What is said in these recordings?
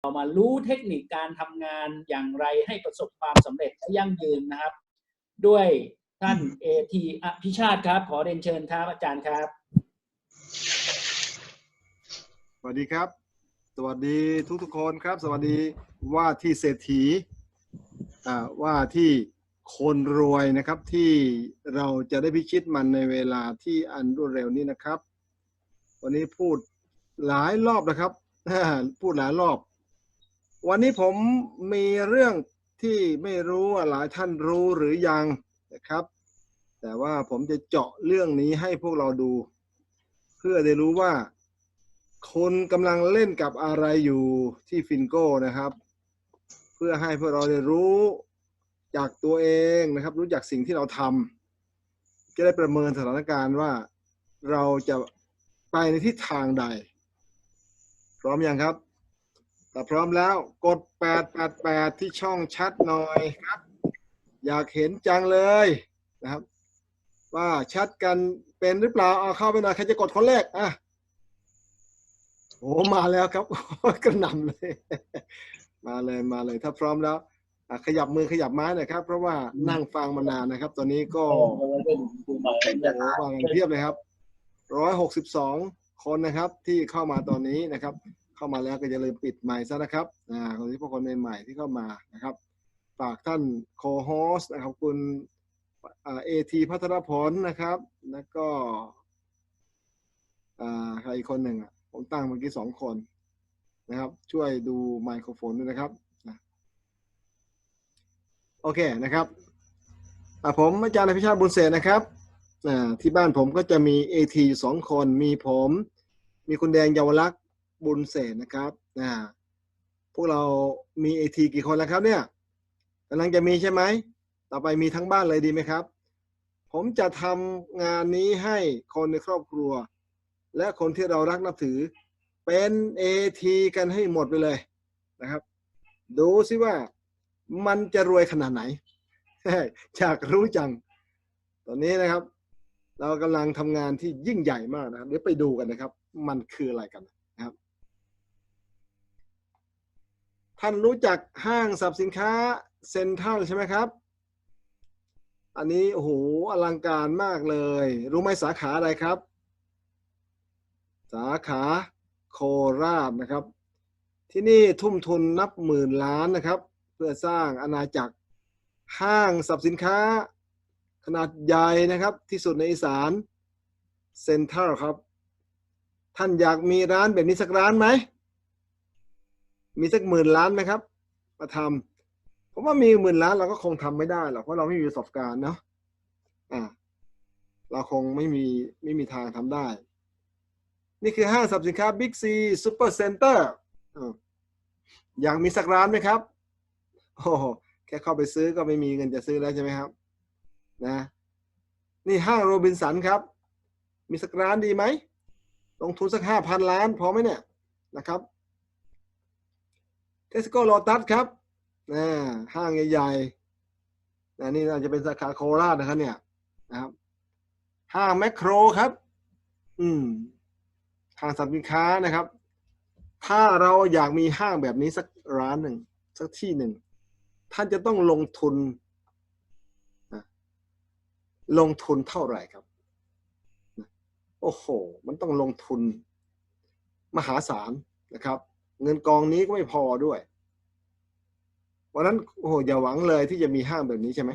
เรามารู้เทคนิคการทำงานอย่างไรให้ประสบความสำเร็จและยั่งยืนนะครับ ด้วยท่านเอทีอภิชาติครับ ขอเรียนเชิญครับอาจารย์ครับ สวัสดีครับ สวัสดีทุกทุกคนครับ สวัสดีว่าที่เศรษฐีอ่าว่าที่คนรวยนะครับที่เราจะได้พิชิตมันในเวลาที่อันรวดเร็วนี้นะครับ วันนี้พูดหลายรอบนะครับพูดหลายรอบ วันนี้ผมมีเรื่องที่ไม่รู้ว่าหลายท่านรู้หรือยังนะครับ แต่ว่าผมจะเจาะเรื่องนี้ให้พวกเราดู เพื่อได้รู้ว่า คนกำลังเล่นกับอะไรอยู่ที่ฟินโก้นะครับ เพื่อให้พวกเราได้รู้จากตัวเองนะครับ รู้จักสิ่งที่เราทำจะได้ประเมินสถานการณ์ว่าเราจะไปในทิศทางใด พร้อมยังครับ ถ้าพร้อมแล้วกด 888 ที่ช่องชัดหน่อยครับ อยากเห็นจังเลยนะครับ ว่าชัดกันเป็นหรือเปล่าเอาเข้าไปหน่อยใครจะกดคนแรกอะโอ้มาแล้วครับกระหน่ำเลย มาเลยมาเลย ถ้าพร้อมแล้วอะขยับมือขยับไม้หน่อยครับ เพราะว่านั่งฟังมานานนะครับ ตอนนี้ก็โอ้โหมากันเพียบเลยครับร้อยหกสิบสองคนนะครับที่เข้ามาตอนนี้นะครับ เข้ามาแล้วก็อย่าลืมปิดไมค์ซะนะครับอ่าคนที่พวกคนใหม่ๆที่เข้ามานะครับ ฝากท่านโคโฮสนะครับคุณเอทีพัทรพลนะครับ แล้วก็อ่าใครอีกคนหนึ่งอะผมตั้งเมื่อกี้สองคนนะครับ ช่วยดูไมโครโฟนด้วยนะครับโอเคนะครับอะผมอาจารย์อภิชาติบุญเศนะครับอ่าที่บ้านผมก็จะมีเอทีอยู่สองคนมีผม มีคุณแดงเยาวลักษณ์ บุญเศรษนะครับอ่าพวกเรามีเอทีกี่คนแล้วครับเนี่ยกำลังจะมีใช่ไหม ต่อไปมีทั้งบ้านเลยดีไหมครับ ผมจะทำงานนี้ให้คนในครอบครัว และคนที่เรารักนับถือ เป็นเอทีกันให้หมดไปเลยนะครับ ดูซิว่ามันจะรวยขนาดไหนอยากรู้จัง ตอนนี้นะครับ เรากำลังทำงานที่ยิ่งใหญ่มากนะครับ เดี๋ยวไปดูกันนะครับ มันคืออะไรกันนะครับ ท่านรู้จักห้างสรรพสินค้าเซ็นทรัลใช่ไหมครับ อันนี้โอ้โหอลังการมากเลย รู้ไหมสาขาอะไรครับ สาขาโคราชนะครับ ที่นี่ทุ่มทุนนับหมื่นล้านนะครับ เพื่อสร้างอาณาจักรห้างสรรพสินค้า ขนาดใหญ่นะครับที่สุดในอีสานเซ็นทรัลครับ ท่านอยากมีร้านแบบนี้สักร้านไหม มีสักหมื่นล้านไหมครับ มาทำผมว่ามีหมื่นล้านเราก็คงทำไม่ได้หรอกเพราะเราไม่มีประสบการณ์เนาะอ่าเราคงไม่มีไม่มีทางทำได้ นี่คือห้างสรรพสินค้า Big C Super Center อ่าอยากมีสักร้านไหมครับโอ้แค่เข้าไปซื้อก็ไม่มีเงินจะซื้อแล้วใช่ไหมครับ นะ นี่ห้างโรบินสันครับ มีสักร้านดีไหมลงทุนสักห้าพันล้านพอไหมเนี่ยนะครับ เทสโก้โ t ตัสครับนะห้างใหญ่ๆนะนี่น่าจะเป็นสาขาโคราชนะครับเนี่ยนะครับ ห้างแมคโครครับ อืมห้างสินค้านะครับ ถ้าเราอยากมีห้างแบบนี้สักร้านหนึ่งสักที่หนึ่งท่านจะต้องลงทุนนะลงทุนเท่าไหร่ครับ โอ้โห มันต้องลงทุนมหาศาลนะครับ เงินกองนี้ก็ไม่พอด้วยวันนั้นโอ้โหอย่าหวังเลยที่จะมีห้างแบบนี้ใช่ไหม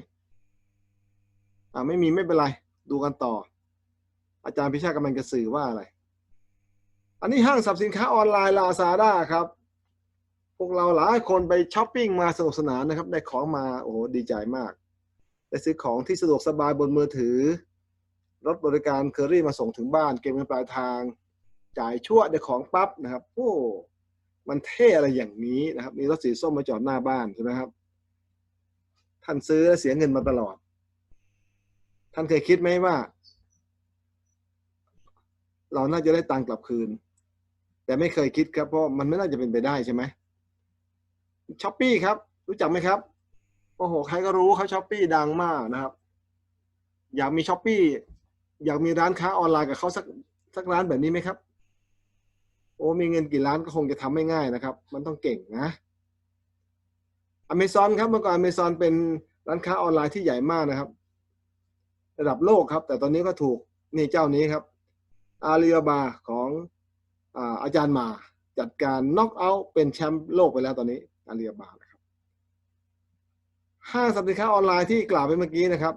อ่าไม่มีไม่เป็นไร ดูกันต่อ อาจารย์พิชากำลังจะสื่อว่าอะไร อันนี้ห้างสรรพสินค้าออนไลน์ลาซาด้าครับพวกเราหลายคนไปช้อปปิ้งมาสนุกสนานนะครับ ได้ของมาโอ้โหดีใจมาก ได้ซื้อของที่สะดวกสบายบนมือถือ รถบริการเคอรี่มาส่งถึงบ้าน เก็บเงินปลายทาง จ่ายชั่วได้ของปั๊บนะครับ โอ้ มันเท่อะไรอย่างนี้นะครับมีรถสีส้มมาจอดหน้าบ้านใช่ไหมครับ ท่านซื้อแล้วเสียเงินมาตลอด ท่านเคยคิดไหมว่า เราน่าจะได้ตังกลับคืน แต่ไม่เคยคิดครับเพราะมันไม่น่าจะเป็นไปได้ใช่ไหมช้อปปี้ครับ รู้จักไหมครับโอ้โหใครก็รู้เขาช้อปปี้ดังมากนะครับ อยากมีช้อปปี้อยากมีร้านค้าออนไลน์กับเขาสักสักร้านแบบนี้ไหมครับ อ้มีเงินกี่ล้านก็คงจะทำไม่ง่ายนะครับ มันต้องเก่งนะอเมซอนครับเมื่อก่อนอเมซอนเป็นร้านค้าออนไลน์ที่ใหญ่มากนะครับ ระดับโลกครับ แต่ตอนนี้ก็ถูกนี่เจ้านี้ครับอาลีบาบาของอาอาจารย์มาจัดการน็อกเอาท์เป็นแชมป์โลกไปแล้วตอนนี้อาลีบาบานะครับห้างสรรพสินค้าออนไลน์ที่กล่าวไปเมื่อกี้นะครับ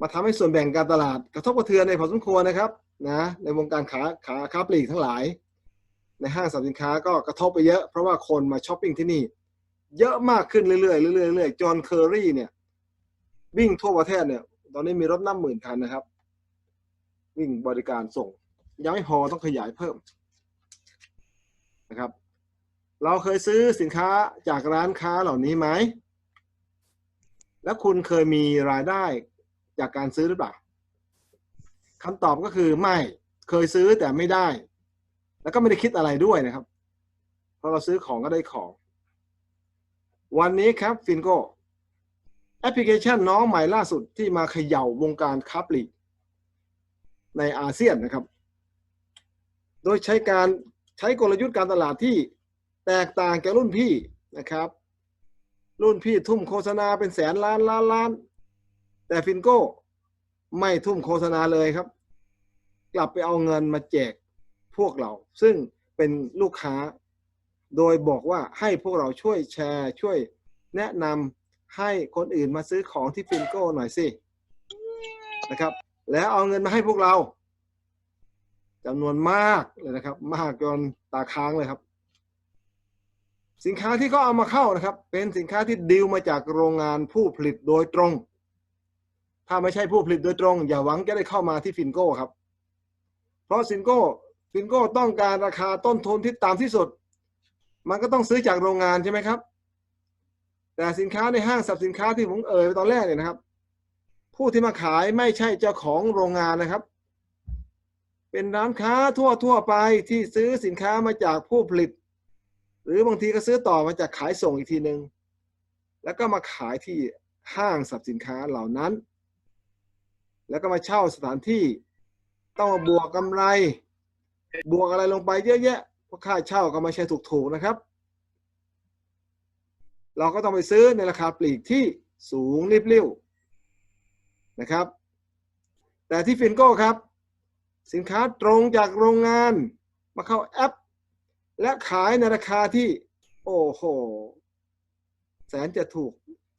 มาทำให้ส่วนแบ่งการตลาด กระทบกระเทือนในพอสมควรนะครับ นะในวงการขาขาค้าปลีกทั้งหลาย ในห้างสรรพสินค้าก็กระทบไปเยอะ เพราะว่าคนมาช้อปปิ้งที่นี่ เยอะมากขึ้นเรื่อยๆเรื่อยๆเรื่อยๆจอห์นเคอรี่เนี่ยวิ่งทั่วประเทศเนี่ย ตอนนี้มีรถนับหมื่นคันนะครับ วิ่งบริการส่ง ยังไม่พอต้องขยายเพิ่มนะครับ เราเคยซื้อสินค้าจากร้านค้าเหล่านี้ไหม แล้วคุณเคยมีรายได้จากการซื้อหรือเปล่า คำตอบก็คือไม่เคยซื้อแต่ไม่ได้ แล้วก็ไม่ได้คิดอะไรด้วยนะครับพราะเราซื้อของก็ได้ของ วันนี้ครับฟินโกแอปพลิเคชันน้องใหม่ล่าสุดที่มาเขย่าวงการค้าปลีกในอาเซียนนะครับ โดยใช้การใช้กลยุทธ์การตลาดที่แตกต่างแก่รุ่นพี่นะครับ รุ่นพี่ทุ่มโฆษณาเป็นแสนล้านล้านล้าน แต่ฟินโก้ ไม่ทุ่มโฆษณาเลยครับ กลับไปเอาเงินมาแจกพวกเรา ซึ่งเป็นลูกค้า โดยบอกว่าให้พวกเราช่วยแชร์ช่วยแนะนำให้คนอื่นมาซื้อของที่ฟินโก้หน่อยสินะครับ แล้วเอาเงินมาให้พวกเราจำนวนมากเลยนะครับ มากจนตาค้างเลยครับ สินค้าที่เขาเอามาเข้านะครับ เป็นสินค้าที่ดีลมาจากโรงงานผู้ผลิตโดยตรง ถ้าไม่ใช่ผู้ผลิตโดยตรง อย่าหวังจะได้เข้ามาที่ฟินโก้ครับ เพราะฟินโก้ฟินโก้ต้องการราคาต้นทุนที่ต่ำที่สุด มันก็ต้องซื้อจากโรงงานใช่ไหมครับ แต่สินค้าในห้างสรรพสินค้าที่ผมเอ่ยไปตอนแรกเนี่ยนะครับ ผู้ที่มาขายไม่ใช่เจ้าของโรงงานนะครับ เป็นร้านค้าทั่วทั่วไปที่ซื้อสินค้ามาจากผู้ผลิต หรือบางทีก็ซื้อต่อมาจากขายส่งอีกทีหนึ่งแล้วก็มาขายที่ห้างสรรพสินค้าเหล่านั้น แล้วก็มาเช่าสถานที่ ต้องมาบวกกำไร บวกอะไรลงไปเยอะแยะเพราะค่าเช่าก็ไม่ใช่ถูกๆนะครับ เราก็ต้องไปซื้อในราคาปลีกที่สูงริบลิ่วนะครับ แต่ที่ฟินโก้ครับ สินค้าตรงจากโรงงานมาเข้าแอป และขายในราคาที่ โอ้โห แสนจะถูก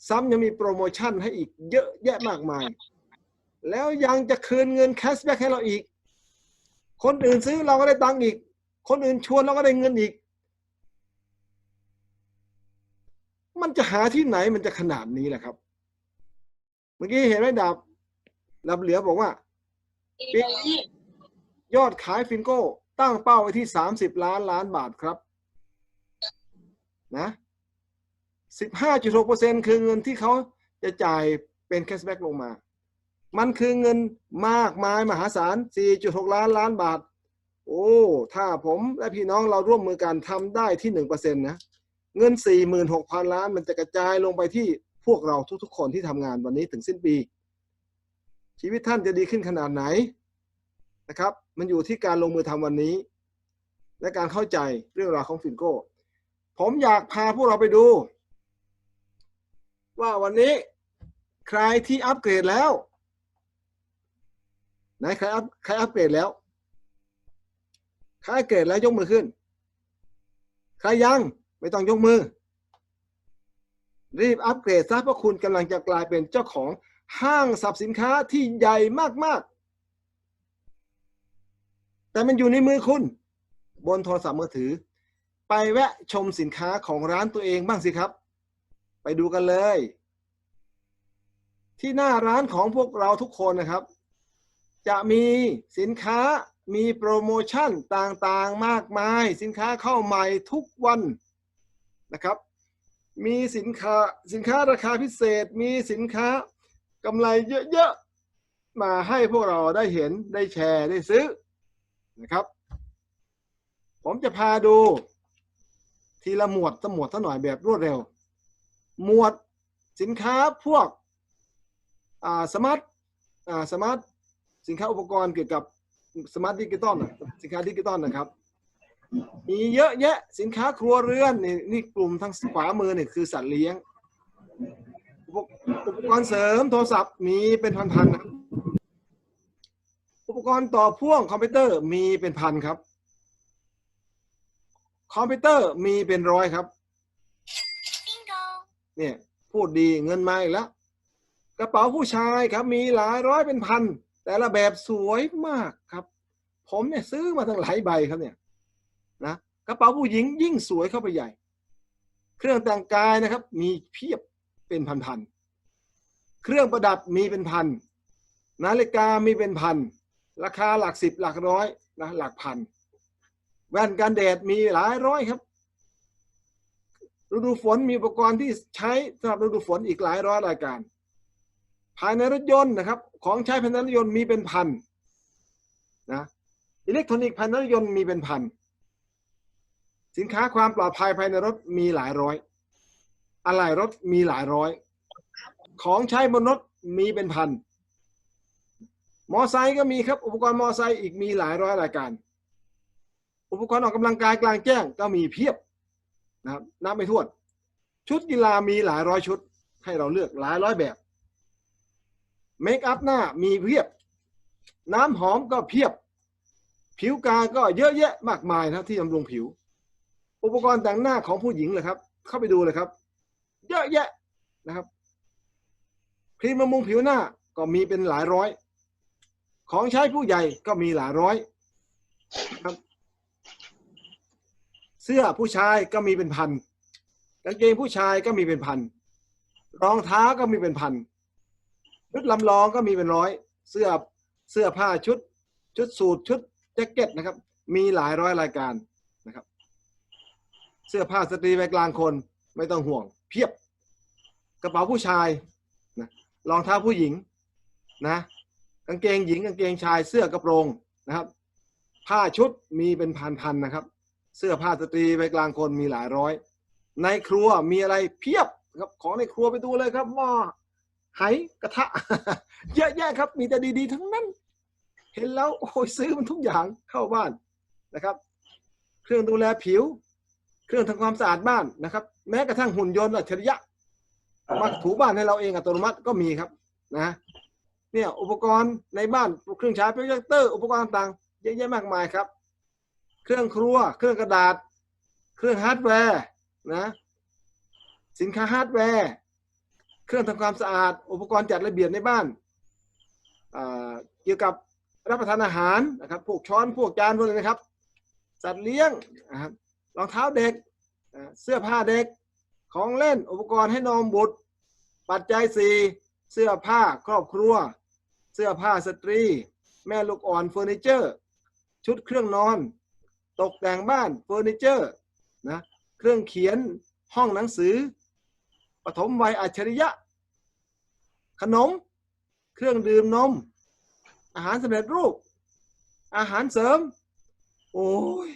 ซ้ำยังมีโปรโมชั่นให้อีกเยอะแยะมากมาย แล้วยังจะคืนเงินแคชแบ็กให้เราอีก คนอื่นซื้อเราก็ได้ตังค์อีก คนอื่นชวนเราก็ได้เงินอีก มันจะหาที่ไหนมันจะขนาดนี้แหละครับ เมื่อกี้เห็นไหมดับดับเหลือบอกว่าปีนี้ยอดขายฟินโก้ ตั้งเป้าไว้ที่สามสิบล้านล้านบาทครับ นะสิบห้าจุดหกเปอร์เซ็นคือเงินที่เขาจะจ่ายเป็นแคชแบ็กลงมา มันคือเงินมากมายมหาศาล 4.6 ล้านล้านบาท โอ้ ถ้าผมและพี่น้องเราร่วมมือกันทำได้ที่ 1%นะ เงิน 46,000 ล้านมันจะกระจายลงไปที่พวกเราทุกๆ คนที่ทำงานวันนี้ถึงสิ้นปี ชีวิตท่านจะดีขึ้นขนาดไหนนะครับ มันอยู่ที่การลงมือทำวันนี้ และการเข้าใจเรื่องราวของฟินโก้ ผมอยากพาพวกเราไปดู ว่าวันนี้ใครที่อัปเกรดแล้ว ไหนใครอัพใครอัปเกรดแล้วใครอัปเกรดแล้วยกมือขึ้น ใครยังไม่ต้องยกมือ รีบอัปเกรดซะเพราะคุณกำลังจะกลายเป็นเจ้าของห้างสรรพสินค้าที่ใหญ่มากๆ แต่มันอยู่ในมือคุณ บนโทรศัพท์มือถือ ไปแวะชมสินค้าของร้านตัวเองบ้างสิครับ ไปดูกันเลย ที่หน้าร้านของพวกเราทุกคนนะครับ จะมีสินค้ามีโปรโมชั่นต่างๆมากมาย สินค้าเข้าใหม่ทุกวันนะครับ มีสินค้าสินค้าราคาพิเศษ มีสินค้ากำไรเยอะๆ มาให้พวกเราได้เห็นได้แชร์ได้ซื้อนะครับ ผมจะพาดู ทีละหมวดสหมวดสักหน่อยแบบรวดเร็ว หมวดสินค้าพวกอ่าสมาร์ทอ่าสมาร์ท สินค้าอุปกรณ์เกี่ยวกับสมาร์ทดิจิตอลสินค้าดิจิตอลนะครับ มีเยอะแยะสินค้าครัวเรือนนี่นี่กลุ่มทางขวามือเนี่ยคือสัตว์เลี้ยงอุปอุปกรณ์เสริมโทรศัพท์มีเป็นพันๆนะอุปกรณ์ต่อพ่วงคอมพิวเตอร์มีเป็นพันครับ คอมพิวเตอร์มีเป็นร้อยครับเนี่ยพูดดีเงินมาอีกแล้ว กระเป๋าผู้ชายครับมีหลายร้อยเป็นพัน แต่ละแบบสวยมากครับ ผมเนี่ยซื้อมาทั้งหลายใบครับเนี่ยนะกระเป๋าผู้หญิงยิ่งสวยเข้าไปใหญ่ เครื่องแต่งกายนะครับ มีเพียบเป็นพันๆเครื่องประดับมีเป็นพันนาฬิกามีเป็นพันราคาหลักสิบหลักร้อยนะหลักพันแว่นกันแดดมีหลายร้อยครับฤดูฝนมีอุปกรณ์ที่ใช้สำหรับฤดูฝนอีกหลายร้อยรายการ ภายในรถยนต์นะครับ ของใช้ภายในรถยนต์มีเป็นพันนะอิเล็กทรอนิกส์ภายในรถยนต์มีเป็นพันสินค้าความปลอดภัยภายในรถมีหลายร้อย อะไหล่รถมีหลายร้อย ของใช้บนรถมีเป็นพันมอไซค์ก็มีครับ อุปกรณ์มอไซค์อีกมีหลายร้อยรายการ อุปกรณ์ออกกำลังกายกลางแจ้งก็มีเพียบนะครับนับไม่ถ้วน ชุดกีฬามีหลายร้อยชุด ให้เราเลือกหลายร้อยแบบ เมคอัพหน้ามีเพียบ น้ำหอมก็เพียบ ผิวกายก็เยอะแยะมากมายนะที่บำรุงผิว อุปกรณ์แต่งหน้าของผู้หญิงเลยครับ เข้าไปดูเลยครับ เยอะแยะนะครับครีมบำรุงผิวหน้าก็มีเป็นหลายร้อย ของใช้ผู้ใหญ่ก็มีหลายร้อยครับ เสื้อผู้ชายก็มีเป็นพันกางเกงผู้ชายก็มีเป็นพันรองเท้าก็มีเป็นพัน ชุดลำลองก็มีเป็นร้อย เสื้อเสื้อผ้าชุด ชุดสูทชุดแจ็คเก็ตนะครับ มีหลายร้อยรายการนะครับ เสื้อผ้าสตรีวัยกลางคนไม่ต้องห่วง เพียบ กระเป๋าผู้ชายนะรองเท้าผู้หญิงนะกางเกงหญิงกางเกงชายเสื้อกระโปรงนะครับ ผ้าชุดมีเป็นพันๆนะครับ เสื้อผ้าสตรีไปกลางคนมีหลายร้อย ในครัวมีอะไรเพียบครับของในครัวไปดูเลยครับหม้อ ไหกระทะ เยอะแยะครับ มีแต่ดีๆ ทั้งนั้น เห็นแล้วโอ้ยซื้อมันทุกอย่างเข้าบ้านนะครับ เครื่องดูแลผิว เครื่องทำความสะอาดบ้านนะครับ แม้กระทั่งหุ่นยนต์อัจฉริยะมาถูบ้านให้เราเองอัตโนมัติก็มีครับนะเนี่ยอุปกรณ์ในบ้านเครื่องใช้โปรเจคเตอร์อุปกรณ์ต่างๆเยอะแยะมากมายครับ เครื่องครัว เครื่องกระดาษ เครื่องฮาร์ดแวร์นะ สินค้าฮาร์ดแวร์ เครื่องทำความสะอาด อุปกรณ์จัดระเบียบในบ้านเกี่ยวกับรับประทานอาหารนะครับพวกช้อนพวกจานพวกนี้นะครับ สัตว์เลี้ยงนะครับรองเท้าเด็กเสื้อผ้าเด็กของเล่นอุปกรณ์ให้นมบุตร ปัจจัยสี่เสื้อผ้าครอบครัว เสื้อผ้าสตรี แม่ลูกอ่อนเฟอร์นิเจอร์ ชุดเครื่องนอน ตกแต่งบ้านเฟอร์นิเจอร์นะเครื่องเขียนห้องหนังสือปฐมวัยอัจฉริยะ ขนม เครื่องดื่มนม อาหารสำเร็จรูป อาหารเสริม โอ้ย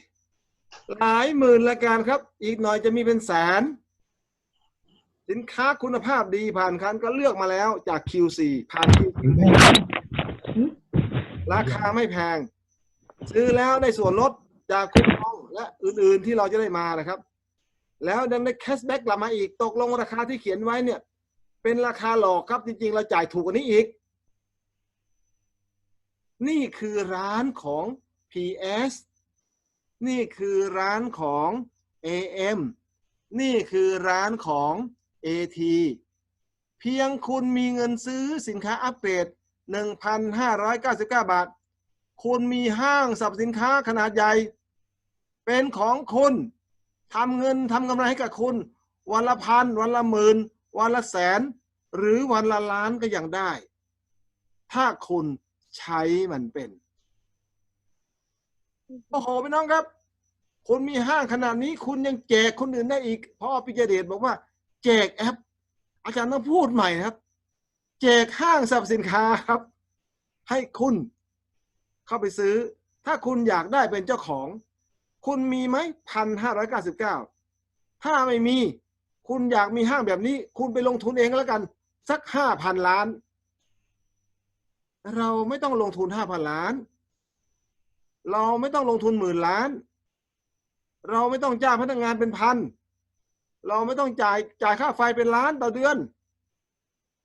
หลายหมื่นรายการครับ อีกหน่อยจะมีเป็นแสน สินค้าคุณภาพดีผ่านคันก็เลือกมาแล้วจาก QC ผ่าน QC ราคาไม่แพง ซื้อแล้วได้ส่วนลดจากคูปองและอื่น ๆที่เราจะได้มานะครับ แล้วยังได้แคชแบ็กกลับมาอีกตกลงราคาที่เขียนไว้เนี่ย เป็นราคาหลอกครับจริง ๆ เราจ่ายถูกกว่านี้อีก นี่คือร้านของ PS นี่คือร้านของ AM นี่คือร้านของ AT เพียงคุณมีเงินซื้อสินค้าอัปเกรด1,599 บาท คุณมีห้างสรรพสินค้าขนาดใหญ่ เป็นของคุณทำเงินทำกำไรให้กับคุณ วันละพันวันละหมื่น วันละแสน หรือวันละล้านก็ยังได้ ถ้าคุณใช้มันเป็นโอ้โหพี่น้องครับ คุณมีห้างขนาดนี้ คุณยังแจกคนอื่นได้อีกเพราะปิยเดชบอกว่า แจกแอป อาจารย์ต้องพูดใหม่นะครับ แจกห้างสรรพสินค้าครับ ให้คุณเข้าไปซื้อ ถ้าคุณอยากได้เป็นเจ้าของ คุณมีไหมพันห้าร้อยเก้าสิบเก้าถ้าไม่มี คุณอยากมีห้างแบบนี้ คุณไปลงทุนเองแล้วกัน สักห้าพันล้าน เราไม่ต้องลงทุนห้าพันล้าน เราไม่ต้องลงทุนหมื่นล้าน เราไม่ต้องจ้างพนักงานเป็นพันเราไม่ต้องจ่ายจ่ายค่าไฟเป็นล้านต่อเดือน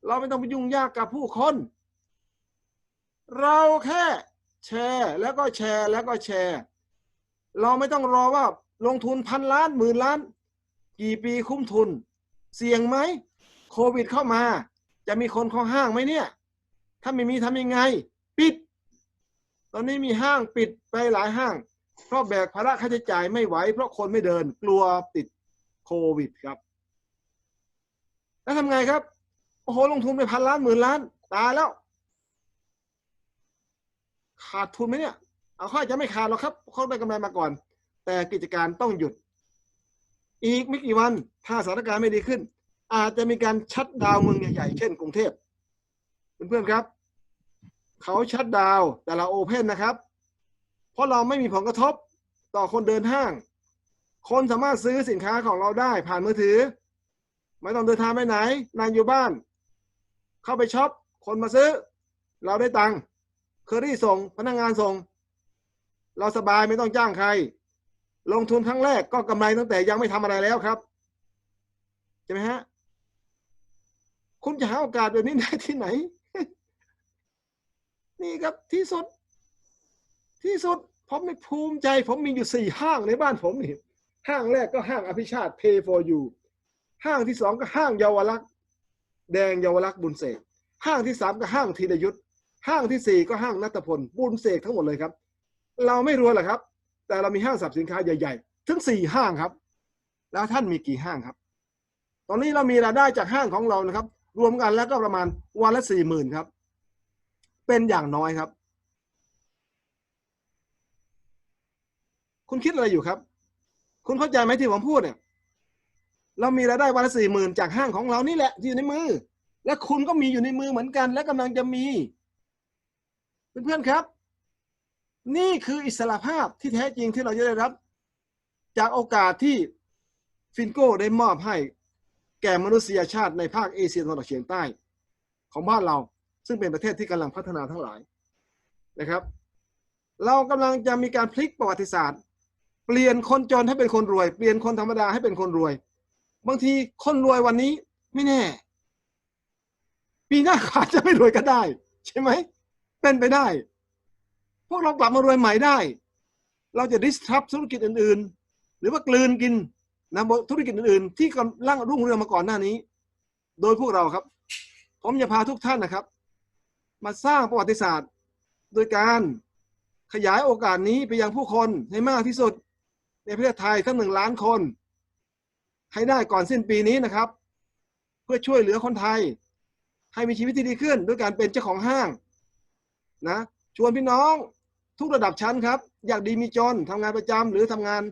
เราไม่ต้องไปยุ่งยากกับผู้คน เราแค่แชร์แล้วก็แชร์แล้วก็แชร์ เราไม่ต้องรอว่าลงทุนพันล้านหมื่นล้าน กี่ปีคุ้มทุน เสี่ยงไหมโควิดเข้ามา จะมีคนเข้าห้างไหมเนี่ย ถ้าไม่มีทำยังไง ปิด ตอนนี้มีห้างปิดไปหลายห้าง เพราะแบกภาระค่าใช้จ่ายไม่ไหว เพราะคนไม่เดินกลัวติดโควิดครับ แล้วทำไงครับ โอ้โหลงทุนไปพันล้านหมื่นล้าน ตายแล้ว ขาดทุนไหมเนี่ย เอาค่อยจะไม่ขาดหรอกครับเขาได้กำไรมาก่อน แต่กิจการต้องหยุด อีกไม่กี่วันถ้าสถานการณ์ไม่ดีขึ้น อาจจะมีการชัดดาวเมืองใหญ่ๆเช่นกรุงเทพเพื่อนๆครับ เขาชัดดาวแต่เราโอเพนนะครับ เพราะเราไม่มีผลกระทบต่อคนเดินห้าง คนสามารถซื้อสินค้าของเราได้ผ่านมือถือ ไม่ต้องเดินทางไปไหนนั่งอยู่บ้าน เข้าไปช็อปคนมาซื้อ เราได้ตังค์เคอรี่ส่งพนักงงานส่ง เราสบายไม่ต้องจ้างใคร ลงทุนครั้งแรกก็กำไรตั้งแต่ยังไม่ทำอะไรแล้วครับใช่ไหมฮะคุณจะหาโอกาสแบบนี้ได้ที่ไหน นี่ครับที่สุด ที่สุดผมไม่ภูมิใจ ผมมีอยู่สี่ห้างในบ้านผมนี่ห้างแรกก็ห้างอภิชาติ Pay for you ห้างที่สองก็ห้างเยาวรักษณ์แดงเยาวรักษณ์บุญเสกห้างที่สามก็ห้างธีรยุทธ์ห้างที่สี่ก็ห้างนัตพลบุญเสกทั้งหมดเลยครับ เราไม่รวยหรอครับ แต่เรามีห้างสรรพสินค้าใหญ่ๆ ถึงสี่ห้างครับ แล้วท่านมีกี่ห้างครับ ตอนนี้เรามีรายได้จากห้างของเรานะครับ รวมกันแล้วก็ประมาณวันละสี่หมื่นครับ เป็นอย่างน้อยครับ คุณคิดอะไรอยู่ครับ คุณเข้าใจไหมที่ผมพูดเนี่ย เรามีรายได้วันละสี่หมื่นจากห้างของเรานี่แหละที่อยู่ในมือ และคุณก็มีอยู่ในมือเหมือนกัน และกำลังจะมี เพื่อนๆครับ นี่คืออิสระภาพที่แท้จริงที่เราจะได้รับ จากโอกาสที่ฟินโก้ได้มอบให้แก่มนุษยชาติในภาคเอเชียตะวันออกเฉียงใต้ ของบ้านเราซึ่งเป็นประเทศที่กำลังพัฒนาทั้งหลายนะครับ เรากำลังจะมีการพลิกประวัติศาสตร์ เปลี่ยนคนจนให้เป็นคนรวย เปลี่ยนคนธรรมดาให้เป็นคนรวย บางทีคนรวยวันนี้ไม่แน่ ปีหน้าอาจจะไม่รวยก็ได้ ใช่ไหมเป็นไปได้ พวกเรากลับมารวยใหม่ได้ เราจะ disrupt ธุรกิจอื่น ๆ หรือว่ากลืนกินนะธุรกิจอื่น ๆ ที่กำลังรุ่งเรืองมาก่อนหน้านี้ โดยพวกเราครับ ผมจะพาทุกท่านนะครับ มาสร้างประวัติศาสตร์ โดยการขยายโอกาสนี้ไปยังผู้คนให้มากที่สุด ในประเทศไทยทั้งหนึ่งล้านคน ให้ได้ก่อนสิ้นปีนี้นะครับ เพื่อช่วยเหลือคนไทย ให้มีชีวิตที่ดีขึ้น ด้วยการเป็นเจ้าของห้าง นะ ชวนพี่น้อง ทุกระดับชั้นครับ อยากดีมีจนทำงานประจำหรือทำงาน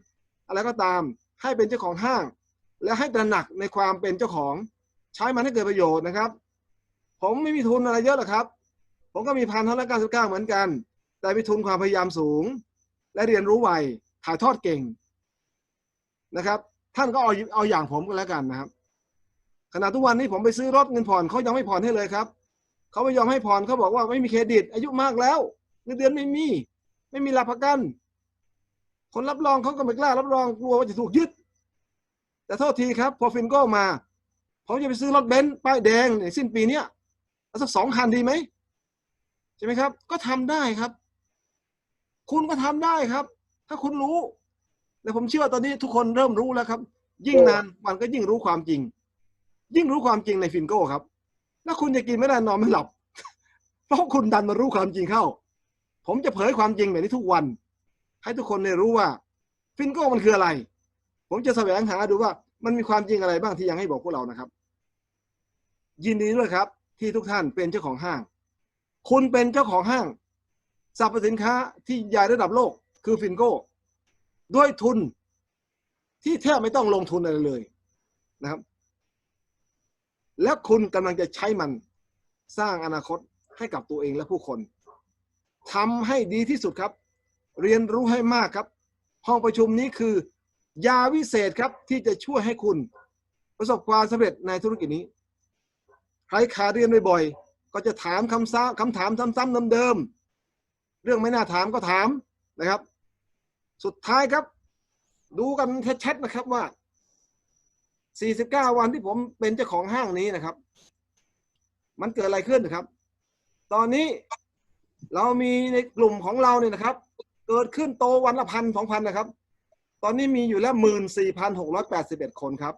อะไรก็ตาม ให้เป็นเจ้าของห้าง และให้ตระหนักในความเป็นเจ้าของใช้มันให้เกิดประโยชน์นะครับ ผมไม่มีทุนอะไรเยอะหรอกครับ ผมก็มีพันเท่าไรเก้าสิบเก้าเหมือนกัน แต่มีทุนความพยายามสูง และเรียนรู้ไวถ่ายทอดเก่งนะครับ ท่านก็เอาเอาอย่างผมก็แล้วกันนะครับขณะทุกวันนี้ผมไปซื้อรถเงินผ่อนเขายังไม่ผ่อนให้เลยครับเขาไม่ยอมให้ผ่อนเขาบอกว่าไม่มีเครดิต อายุมากแล้วเงินเดือนไม่มี ไม่มีหลักประกัน คนรับรองเขาก็ไม่กล้ารับรองกลัวว่าจะถูกยึด แต่โทษทีครับ พอฟินโก้มาผมจะไปซื้อรถเบนซ์ป้ายแดงในสิ้นปีเนี้ยเอาสักสองคันดีไหมใช่ไหมครับ ก็ทำได้ครับ คุณก็ทำได้ครับ ถ้าคุณรู้แต่ผมเชื่อว่าตอนนี้ทุกคนเริ่มรู้แล้วครับ ยิ่งนานมันก็ยิ่งรู้ความจริง ยิ่งรู้ความจริงในฟินโก้ครับ แล้วคุณจะกินไม่ได้นอนไม่หลับเพราะคุณดันมารู้ความจริงเข้า ผมจะเผยความจริงแบบนี้ทุกวัน ให้ทุกคนได้รู้ว่า ฟินโก้มันคืออะไร ผมจะแสวงหาดูว่ามันมีความจริงอะไรบ้างที่ยังให้บอกพวกเรานะครับ ยินดีด้วยครับ ที่ทุกท่านเป็นเจ้าของห้าง คุณเป็นเจ้าของห้างสรรพสินค้าที่ใหญ่ระดับโลกคือฟินโก้ด้วยทุนที่แทบไม่ต้องลงทุนอะไรเลยนะครับ แล้วคุณกำลังจะใช้มันสร้างอนาคตให้กับตัวเองและผู้คน ทำให้ดีที่สุดครับ เรียนรู้ให้มากครับ ห้องประชุมนี้คือยาวิเศษครับที่จะช่วยให้คุณ ประสบความสำเร็จในธุรกิจนี้ ใครขาดเรียนบ่อยๆก็จะถามคำซ้ำคำถามซ้ำๆเดิมๆเรื่องไม่น่าถามก็ถามนะครับ สุดท้ายครับ ดูกันชัดๆนะครับว่า 49 วันที่ผมเป็นเจ้าของห้างนี้นะครับ มันเกิดอะไรขึ้นนะครับ ตอนนี้ เรามีในกลุ่มของเราเนี่ยนะครับ เกิดขึ้นโตวันละพันสองพันนะครับ ตอนนี้มีอยู่แล้วหมื่นสี่พันหกร้อยแปดสิบเอ็ดคนครับ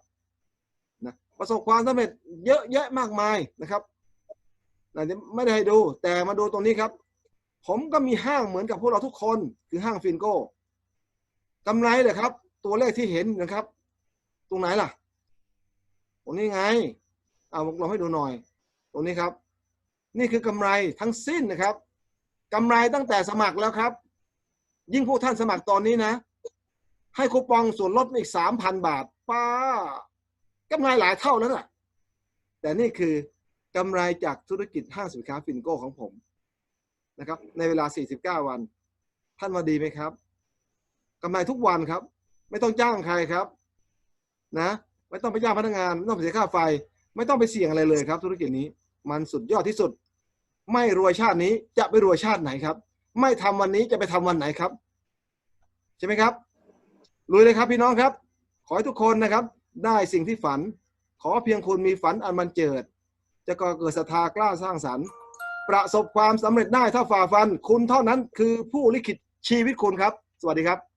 นะประสบความสำเร็จเยอะแยะมากมายนะครับอาจจะไม่ได้ให้ดู แต่มาดูตรงนี้ครับ ผมก็มีห้างเหมือนกับพวกเราทุกคน คือห้างฟินโก้กำไรเลยครับ ตัวเลขที่เห็นนะครับ ตรงไหนล่ะ ตรงนี้ไงเอาลองให้ดูหน่อย ตรงนี้ครับ นี่คือกำไรทั้งสิ้นนะครับ กำไรตั้งแต่สมัครแล้วครับ ยิ่งพวกท่านสมัครตอนนี้นะ ให้คูปองส่วนลดอีกสามพันบาท ป้ากำไรหลายเท่าแล้วน่ะ แต่นี่คือกำไรจากธุรกิจห้างสินค้าฟินโก้ของผมนะครับ ในเวลา 49 วัน ท่านว่าดีไหมครับกำไรทุกวันครับ ไม่ต้องจ้างใครครับ นะ ไม่ต้องไปจ้างพนักงาน ไม่ต้องเสียค่าไฟ ไม่ต้องไปเสี่ยงอะไรเลยครับ ธุรกิจนี้มันสุดยอดที่สุด ไม่รวยชาตินี้จะไปรวยชาติไหนครับ ไม่ทำวันนี้จะไปทำวันไหนครับ ใช่ไหมครับลุยเลยครับพี่น้องครับ ขอให้ทุกคนนะครับ ได้สิ่งที่ฝัน ขอเพียงคุณมีฝันอันมันเจิด จะก่อเกิดศรัทธากล้าสร้างสรรค์ ประสบความสำเร็จได้ถ้าฝ่าฟัน คุณเท่านั้นคือผู้ลิขิตชีวิตคุณครับ สวัสดีครับ